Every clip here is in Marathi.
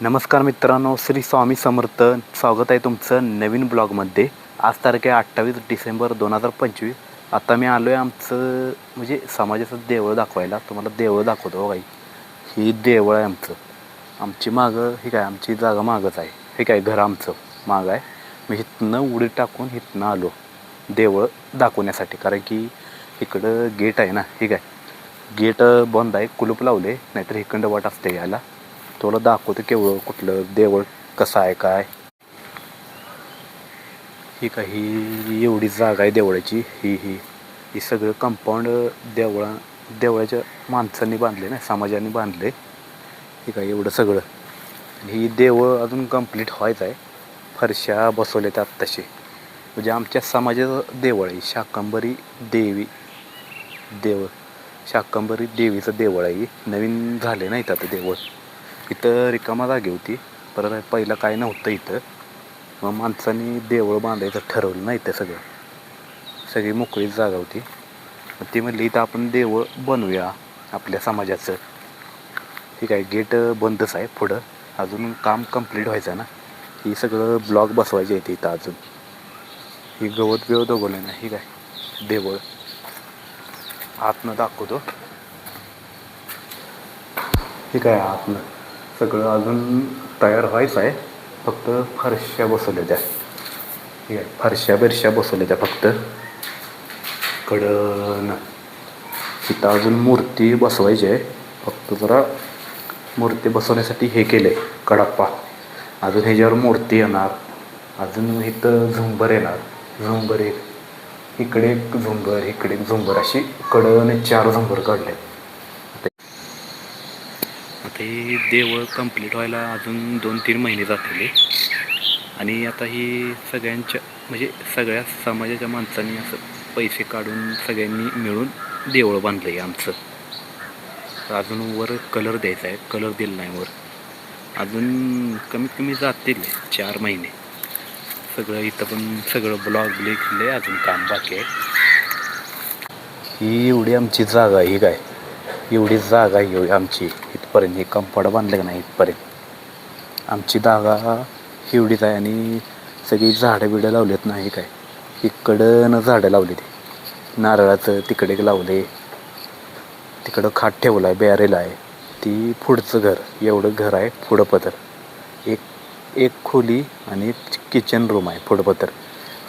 नमस्कार मित्रांनो श्री स्वामी समर्थ. स्वागत आहे तुमचं नवीन ब्लॉगमध्ये. आज तारीख आहे अठ्ठावीस डिसेंबर दोन हजार पंचवीस. आता मी आलो आहे आमचं म्हणजे समाजाचं देवळ दाखवायला. तुम्हाला देवळ दाखवतो हो काही ही देवळ आहे आमचं. आमची मागं हे काय आमची जागा मागंच आहे. हे काय घर आमचं मागं आहे. मी इथनं उडी टाकून इथनं आलो. देवळ दाखवण्यासाठी. कारण की इकडं गेट आहे ना हे काय. गेट बंद आहे कुलूप लावले नाहीतर इकडं वाट असते यायला तुला दाखवतो केवढं कुठलं देवळ कसं आहे काय. ही काही एवढी जागा आहे देवळाची ही ही. ही सगळं कंपाऊंड देवळा देवळाच्या माणसांनी बांधले ना समाजाने बांधले. ही काय एवढं सगळं. आणि ही देवळ अजून कंप्लीट व्हायचं आहे. फरशा बसवले त्यात तसे म्हणजे आमच्या समाजाचं देवळ आहे. शाकंबरी देवी देव. शाकंबरी देवीचं देवळ आहे. नवीन झाले नाही आता देवळ इथं रिकामा जागी होती. परत पहिलं काय नव्हतं इथं. मग माणसांनी देवळं बांधायचं ठरवलं नाही इथं सगळं. सगळी मोकळीच जागा होती. मग ती म्हणली इथं आपण देवळ बनवूया आपल्या समाजाचं. ठीक आहे गेट बंदच आहे पुढं. अजून काम कंप्लीट व्हायचं ना. ही सगळं ब्लॉक बसवायचे येते इथं अजून. ही गवत बिवत उगवलं ना ही काय देवळ. आतनं दाखवतो. ठीक आहे आतनं. सगळं अजून तयार व्हायचं आहे. फक्त फरशा बसवल्या त्या. ठीक आहे फरशा बिरशा बसवल्या त्या फक्त. कडन. तिथं अजून मूर्ती बसवायची आहे. फक्त जरा मूर्ती बसवण्यासाठी हे केलं आहे कडप्पा. अजून ह्याच्यावर मूर्ती येणार. अजून इथं झुंबर येणार. झुंबर एक. इकडे एक झुंबर इकडे एक झुंबर. अशी कडन चार झुंबर काढले आहेत आता हे देवळ कंप्लीट व्हायला अजून दोन तीन महिने जातील. आणि आता ही सगळ्यांच्या म्हणजे सगळ्या समाजाच्या माणसांनी असं पैसे काढून सगळ्यांनी मिळून देवळ बांधलं आहे आमचं. तर अजून वर कलर द्यायचा आहे. कलर दिला नाही वर. अजून कमीत कमी जातील चार महिने. सगळं इथं पण सगळं ब्लॉग लिखले अजून काम बाकी आहे. ही एवढी आमची जागा ही काय? एवढी जागा आहे आमची. इथपर्यंत हे कंपाऊंड बांधलं का नाही इथपर्यंत? आमची जागा एवढीच आहे आणि सगळी झाडं बिडं लावलेत नाही काय? इकडं झाडं लावली ती. नारळाचं तिकडे एक लावले. तिकडं खाट ठेवलं आहे बॅरेल आहे. ती पुढचं घर एवढं घर आहे पुढं पदर एक एक खोली आणि किचन रूम आहे पुढं पदर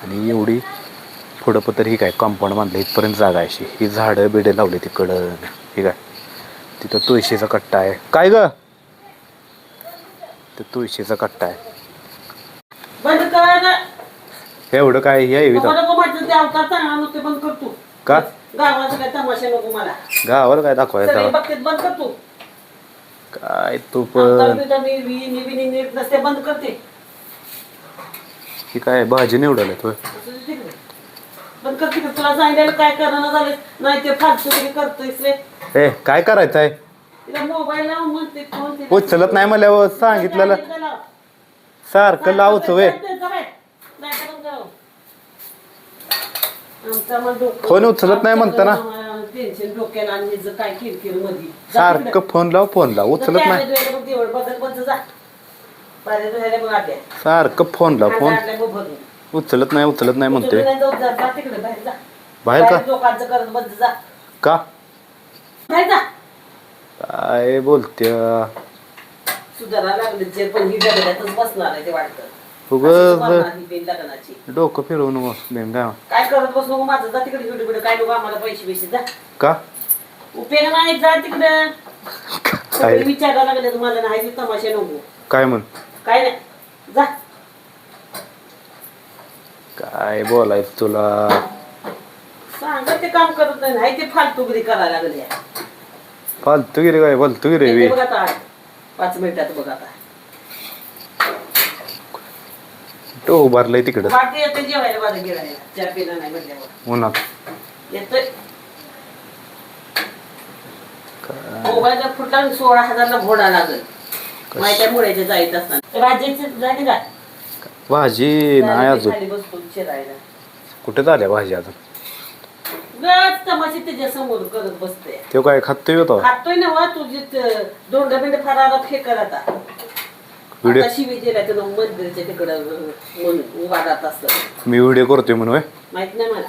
आणि एवढी पुढं पदर ही काय कंपाऊंड बांधलं इथपर्यंत जागा अशी. ही झाडं बिडं लावली तिकडं ही काय? तिथं तुळशीचा कट्टा आहे. काय ग? तुळशीचा कट्टा आहे. बंद. एवढं काय? हे आहे नको इथं नको माझं ते अवतार चांगला नव्हते बंद कर तू. का? गावाचा काय तमाशा नको मला. गावाला काय सगळे दाखवायचं बघतेत बंद कर तू. काय तू पण? नसते बंद करते ही काय भाजी निवडायला तू असं ते तिकडे. तुला काय करणं झालं नाही ते फालतू तरी करतोयस रे. ए काय करायचं आहे तिला मोबाईल लाव म्हणते फोन तिला- उचलत नाही म्हणल्यावर सांगितलेलं. तिला लाव. सारखं लावतो वे. फोन उचलत नाही म्हणता ना? आमचं टेन्शन डोक्याला आणि हिचं काय किरकिरमध्ये जा सारखं तिकडे. फोन लाव फोन लाव. उचलत नाही. सारखं फोन लाव फोन. बोलत्या? सुधारा लागले जे पण ही जगण्यातच बसणार आहे ते वाटतं. अशीच उगच बनणार ही बिन लग्नाची डोकं फिरवून काय? करत बसू नको माझं? जा तिकडे काय नको आम्हाला पैसे पैसे जा. का? उपयोग नाही जा तिकडे. काय? विचारायला लागले तुम्हाला नाही तमाशे नको. काय म्हण? काय नाही. जा. काय बोलायचं तुला. सांगा ते काम करत नाही नाही ते फालतूगिरी करायला लागले फालतू गिरे काय? फालतू गिरे येते बघ आता. पाच मिनिटात बघ आता. तो उभारलंय तिकडं. वाटते येते जेवायला माझं गिरायला चहा पिला नाही म्हटल्यावर उन्हात. येतोय. मोबाईलचा फुटला आणि सोळा हजारला घोडा लागल. माहिती मुळ्याच्या जायचं असताना. राज्याचे झाली का भाजी नाही अजून. खाली बसतो शिरायला कुठे झाल्या भाजी अजून? गच तमाशे त्याच्यासमोर करत बसते. तो काय खातोय होतो? खातोय ना वा तुझी दोंड बिंड फराला फेकर आता व्हिडिओ आता शिवी दिला तर मंदिरच्या तिकडं म्हणून उभा राहत असतं मी व्हिडिओ करतोय म्हणून होय. माहीत नाही मला.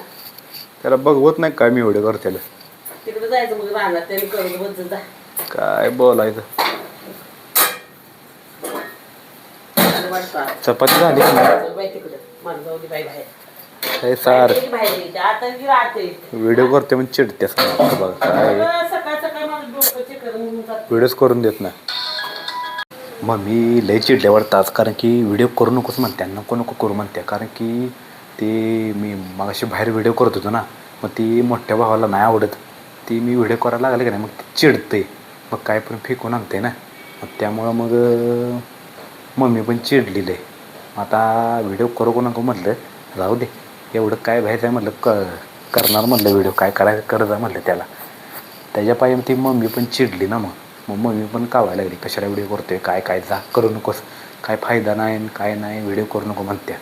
त्याला बघवत नाही काय मी व्हिडिओ करतेला? तिकडे जायचं मग राहणार त्यांनी करून बस जा. काय बोलायचं? चपाती झाली काय सार. व्हिडिओ करते म्हणून चिडते बघा काय व्हिडिओज करून देत नाही. मग मी लय चिडले वाटतात कारण की व्हिडिओ करू नकोच म्हणते नको नको करू म्हणते. कारण की ते मी मगाशी बाहेर व्हिडिओ करत होतो ना मग ती मोठ्या भावाला नाही आवडत. ती मी व्हिडिओ करायला लागले का नाही मग ती चिडते. मग काय पण फेकून आणते ना. मग त्यामुळं मग मम्मी पण चिडलेली आहे. आता व्हिडिओ करू को नको म्हटलं जाऊ दे. एवढं काय व्हायचं आहे म्हटलं क करणार म्हटलं व्हिडिओ काय करायचं? कर जा म्हटलं त्याला. त्याच्या पायी ती मम्मी पण चिडली ना मग. मग मम्मी पण कावायला लागली कशाला व्हिडिओ करतोय? काय काय? जा करू नकोस. काय फायदा नाही काय नाही व्हिडिओ करू नको म्हणत्या.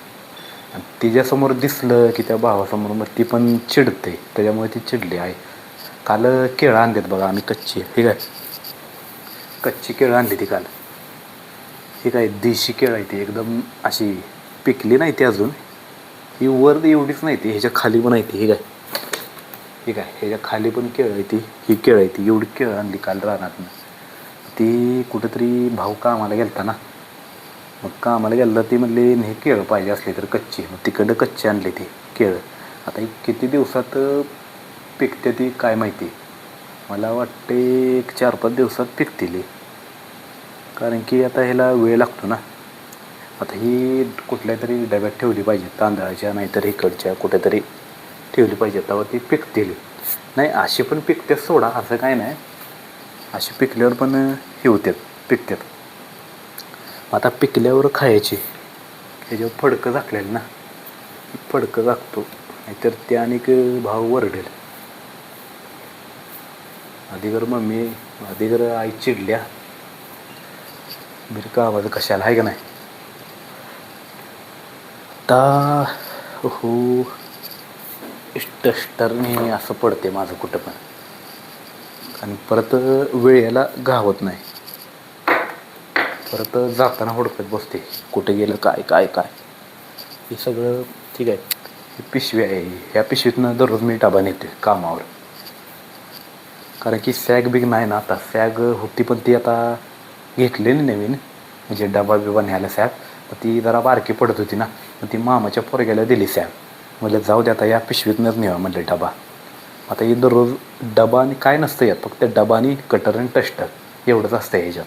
आणि तिच्यासमोर दिसलं की त्या भावासमोर मग ती पण चिडते. त्याच्यामुळे ती चिडली आहे. काल केळं आणतात बघा आम्ही कच्ची. ठीक आहे? कच्ची केळं आणली ती काल. ही काय देशी केळ आहे ती एकदम अशी पिकली नाही ती अजून. ही वर एवढीच नाही ती ह्याच्या खाली पण आहे ती ही काय? ठीक आहे ह्याच्या खाली पण केळ आहे ती ही केळं आहे ती एवढी केळं आणली काल रानातनं. ती कुठंतरी भाऊ कामाला गेलता ना. मग कामाला गेलं ती म्हणले नाही केळं पाहिजे असली तर कच्ची. मग तिकडं कच्ची आणली ती केळं. आता किती दिवसात पिकते ती काय माहिती? मला वाटते एक चार पाच दिवसात पिकतील कारण की आता ह्याला वेळ लागतो ना. आता ही कुठल्या तरी डब्यात ठेवली पाहिजे तांदळाच्या नाहीतर इकडच्या कुठेतरी ठेवली पाहिजे. तेव्हा ती पिकतील. नाही अशी पण पिकते सोडा असं काय नाही. अशी पिकल्यावर पण हे होतात पिकतात. आता पिकल्यावर खायची. ह्याच्यावर फडकं झाकलेलं ना. फडकं झाकतो. नाहीतर ते आणि भाव वरडेल. अधिकर मम्मी अधिकर आई चिडल्या बिरका आवाज कशाला आहे का नाही? आता हो स्टस्टरने असं पडते माझं कुठं पण. आणि परत वेळेला घावत नाही. परत जाताना हुडकत बसते. कुठे गेलं काय काय काय. हे सगळं ठीक आहे. ही पिशवी आहे. ह्या पिशवीतनं दररोज मी टाबा नेते कामावर. कारण की सॅग बिग नाही ना आता सॅग होती पण ती आता घेतलेली नवीन म्हणजे डबा बिबा न्यायला साहेब. मग ती जरा बारकी पडत होती ना. मग ती मामाच्या पोरग्याला दिली साहेब. म्हणलं जाऊ दे आता या पिशवीतनंच नेवा म्हणलं डबा. आता ही दररोज डबा आणि काय नसतं यात. फक्त डबा आणि कटर आणि टस्टर. एवढंच असतं ह्याच्यात.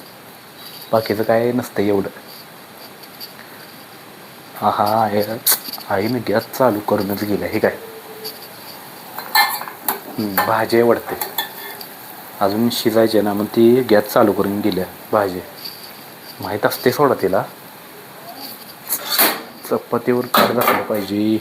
बाकीचं काय नसतं एवढं. हा हा आई मी गॅस चालू करूनच गेलं हे काय? भाजी आवडते अजून शिजायचे ना मग ती गॅस चालू करून गेल्या भाजी. माहीत असते सोडा तिला. चपातीवर काढ घातलं पाहिजे.